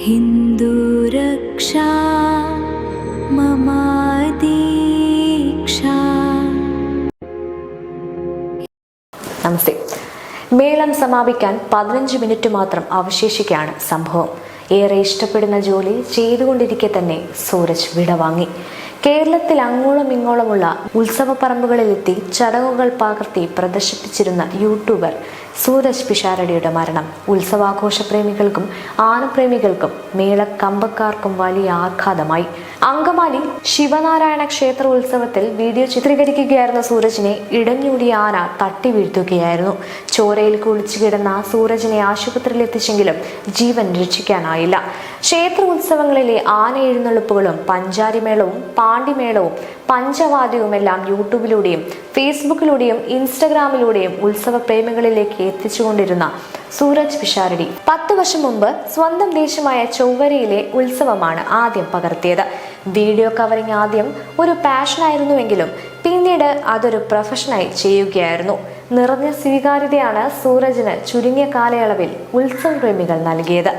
हिन्दुरक्षा ममादीक्षा നമസ്തേ മേളം സമാപിക്കാൻ പതിനഞ്ച് മിനിറ്റ് മാത്രം അവശേഷിക്കുകയാണ് സംഭവം ഏറെ ഇഷ്ടപ്പെടുന്ന ജോലി ചെയ്തുകൊണ്ടിരിക്കെ തന്നെ സൂരജ് വിടവാങ്ങി കേരളത്തിൽ അങ്ങോളം ഇങ്ങോളമുള്ള ഉത്സവ പറമ്പുകളിലെത്തി ചടങ്ങുകൾ പകർത്തി പ്രദർശിപ്പിച്ചിരുന്ന യൂട്യൂബർ സൂരജ് പിഷാരടിയുടെ മരണം. ഉത്സവാഘോഷ പ്രേമികൾക്കും ആനപ്രേമികൾക്കും മേള കമ്പക്കാർക്കും വലിയ ആഘാതമായി. അങ്കമാലി ശിവനാരായണ ക്ഷേത്ര ഉത്സവത്തിൽ വീഡിയോ ചിത്രീകരിക്കുകയായിരുന്ന സൂരജിനെ ഇടഞ്ഞൂടിയ ആന തട്ടി വീഴ്ത്തുകയായിരുന്നു. ചോരയിൽ കുളിച്ചു കിടന്ന സൂരജിനെ ആശുപത്രിയിൽ എത്തിച്ചെങ്കിലും ജീവൻ രക്ഷിക്കാനായില്ല. ക്ഷേത്ര ഉത്സവങ്ങളിലെ ആന എഴുന്നള്ളിപ്പുകളും പഞ്ചാരിമേളവും പാണ്ടിമേളവും പഞ്ചവാദ്യവുമെല്ലാം യൂട്യൂബിലൂടെയും ഫേസ്ബുക്കിലൂടെയും ഇൻസ്റ്റഗ്രാമിലൂടെയും ഉത്സവ പ്രേമികളിലേക്ക് എത്തിച്ചുകൊണ്ടിരുന്ന സൂരജ് പിഷാരടി. പത്ത് വർഷം മുമ്പ് സ്വന്തം ദേശമായ ചൊവ്വരയിലെ ഉത്സവമാണ് ആദ്യം പകർത്തിയത്. വീഡിയോ കവറിംഗ് ആദ്യം ഒരു പാഷനായിരുന്നുവെങ്കിലും പിന്നീട് അതൊരു പ്രൊഫഷനായി ചെയ്യുകയായിരുന്നു. നിറഞ്ഞ സ്വീകാര്യതയാണ് സൂരജിന് ചുരുങ്ങിയ കാലയളവിൽ ഉത്സവ പ്രേമികൾ നൽകിയത്.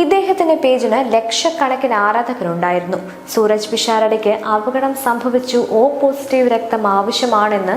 ഇദ്ദേഹത്തിന്റെ പേജിന് ലക്ഷക്കണക്കിന് ആരാധകരുണ്ടായിരുന്നു. സൂരജ് പിഷാരടിക്ക് അപകടം സംഭവിച്ചു. ഓ പോസിറ്റീവ് രക്തം ആവശ്യമാണെന്ന്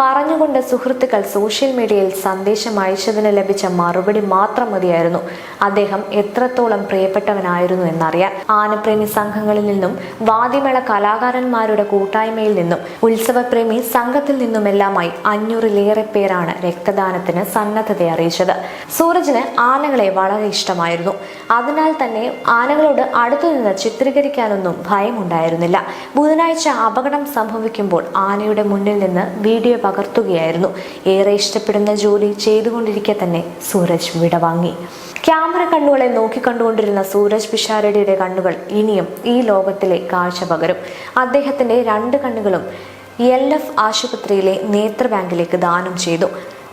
പറഞ്ഞുകൊണ്ട് സുഹൃത്തുക്കൾ സോഷ്യൽ മീഡിയയിൽ സന്ദേശം അയച്ചതിന് ലഭിച്ച മറുപടി മാത്രം മതിയായിരുന്നു. അദ്ദേഹം എത്രത്തോളം പ്രിയപ്പെട്ടവനായിരുന്നു എന്നറിയാൻ ആനപ്രേമി സംഘങ്ങളിൽ നിന്നും വാദിമേള കലാകാരന്മാരുടെ കൂട്ടായ്മയിൽ നിന്നും ഉത്സവപ്രേമി സംഘത്തിൽ നിന്നുമെല്ലാമായി അഞ്ഞൂറിലേറെ പേരാണ് രക്തദാനത്തിന് സന്നദ്ധത അറിയിച്ചത് സൂരജിന് ആനകളെ വളരെ ഇഷ്ടമായിരുന്നു. അതിനാൽ തന്നെ ആനകളോട് അടുത്തു നിന്ന് ചിത്രീകരിക്കാനൊന്നും ഭയമുണ്ടായിരുന്നില്ല. ബുധനാഴ്ച അപകടം സംഭവിക്കുമ്പോൾ ആനയുടെ മുന്നിൽ നിന്ന് വീഡിയോ പകർത്തുകയായിരുന്നു. ഏറെ ഇഷ്ടപ്പെടുന്ന ജോലി ചെയ്തുകൊണ്ടിരിക്കെ തന്നെ സൂരജ് വിടവാങ്ങി. ക്യാമറ കണ്ണുകളെ നോക്കിക്കണ്ടുകൊണ്ടിരുന്ന സൂരജ് പിഷാരടിയുടെ കണ്ണുകൾ ഇനിയും ഈ ലോകത്തിലെ കാഴ്ച പകരും. അദ്ദേഹത്തിന്റെ രണ്ട് കണ്ണുകളും എൽ എഫ് ആശുപത്രിയിലെ നേത്ര ബാങ്കിലേക്ക് ദാനം ചെയ്തു.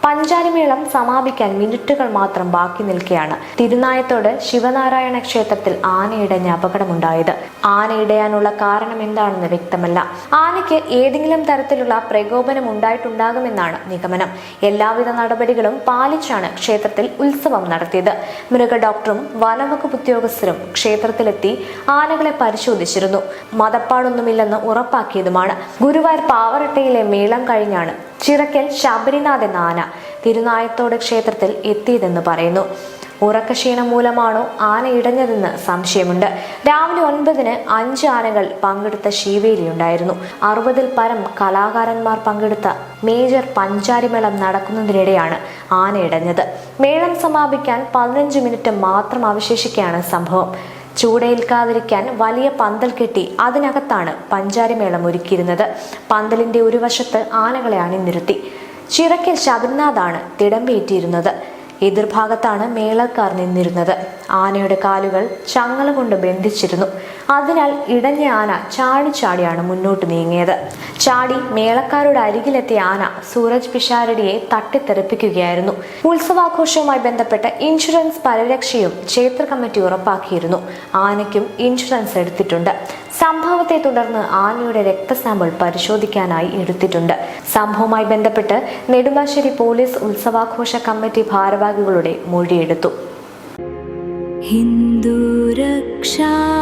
പഞ്ചാരിമേളം സമാപിക്കാൻ മിനിറ്റുകൾ മാത്രം ബാക്കി നിൽക്കെയാണ്. തിരുനായത്തോട് ശിവനാരായണ ക്ഷേത്രത്തിൽ ആനയിടഞ്ഞ അപകടമുണ്ടായത് ആനയിടയാനുള്ള കാരണം എന്താണെന്ന് വ്യക്തമല്ല. ആനയ്ക്ക് ഏതെങ്കിലും തരത്തിലുള്ള പ്രകോപനം ഉണ്ടായിട്ടുണ്ടാകുമെന്നാണ് നിഗമനം. എല്ലാവിധ നടപടികളും പാലിച്ചാണ് ക്ഷേത്രത്തിൽ ഉത്സവം നടത്തിയത്. മൃഗ ഡോക്ടറും വനവകുപ്പ് ഉദ്യോഗസ്ഥരും ക്ഷേത്രത്തിലെത്തി ആനകളെ പരിശോധിച്ചിരുന്നു. മതപ്പാടൊന്നുമില്ലെന്ന് ഉറപ്പാക്കിയതുമാണ്. ഗുരുവായൂർ പാവറട്ടയിലെ മേളം കഴിഞ്ഞാണ് ചിറക്കൽ ശബരിനാഥ് എന്ന ആന തിരുനായത്തോട് ക്ഷേത്രത്തിൽ എത്തിയതെന്ന് പറയുന്നു. ഉറക്കക്ഷീണം മൂലമാണോ ആന ഇടഞ്ഞതെന്ന് സംശയമുണ്ട്. രാവിലെ ഒൻപതിന് അഞ്ച് ആനകൾ പങ്കെടുത്ത ശിവേലിയുണ്ടായിരുന്നു അറുപതിൽ പരം കലാകാരന്മാർ പങ്കെടുത്ത മേജർ പഞ്ചാരിമേളം നടക്കുന്നതിനിടെയാണ് ആന ഇടഞ്ഞത്. മേളം സമാപിക്കാൻ പതിനഞ്ച് മിനിറ്റ് മാത്രം അവശേഷിക്കുകയാണ് സംഭവം. ചൂടേൽക്കാതിരിക്കാൻ വലിയ പന്തൽ കെട്ടി അതിനകത്താണ് പഞ്ചാരിമേളം ഒരുക്കിയിരുന്നത്. പന്തലിന്റെ ഒരു വശത്ത് ആനകളെ അണിനിരത്തി. ചിറക്കൽ ശബരിനാഥാണ് തിടമ്പേറ്റിയിരുന്നത്. എതിർഭാഗത്താണ് മേളക്കാർ നിന്നിരുന്നത്. ആനയുടെ കാലുകൾ ചങ്ങല കൊണ്ട് ബന്ധിച്ചിരുന്നു. അതിനാൽ ഇടഞ്ഞ ആന ചാടി ചാടിയാണ് മുന്നോട്ട് നീങ്ങിയത്. ചാടി മേളക്കാരുടെ അരികിലെത്തിയ ആന സൂരജ് പിഷാരടിയെ തട്ടിത്തെറിപ്പിക്കുകയായിരുന്നു. ഉത്സവാഘോഷവുമായി ബന്ധപ്പെട്ട് ഇൻഷുറൻസ് പരിരക്ഷയും ക്ഷേത്ര കമ്മിറ്റി ഉറപ്പാക്കിയിരുന്നു. ആനയ്ക്കും ഇൻഷുറൻസ് എടുത്തിട്ടുണ്ട്. സംഭവത്തെ തുടർന്ന് ആനയുടെ രക്തസാമ്പിൾ പരിശോധിക്കാനായി എടുത്തിട്ടുണ്ട്. സംഭവവുമായി ബന്ധപ്പെട്ട് നെടുമ്പാശ്ശേരി പോലീസ് ഉത്സവാഘോഷ കമ്മിറ്റി ത്യാഗങ്ങളുടെ മൊഴിയെടുത്തു. ഹിന്ദു രക്ഷാ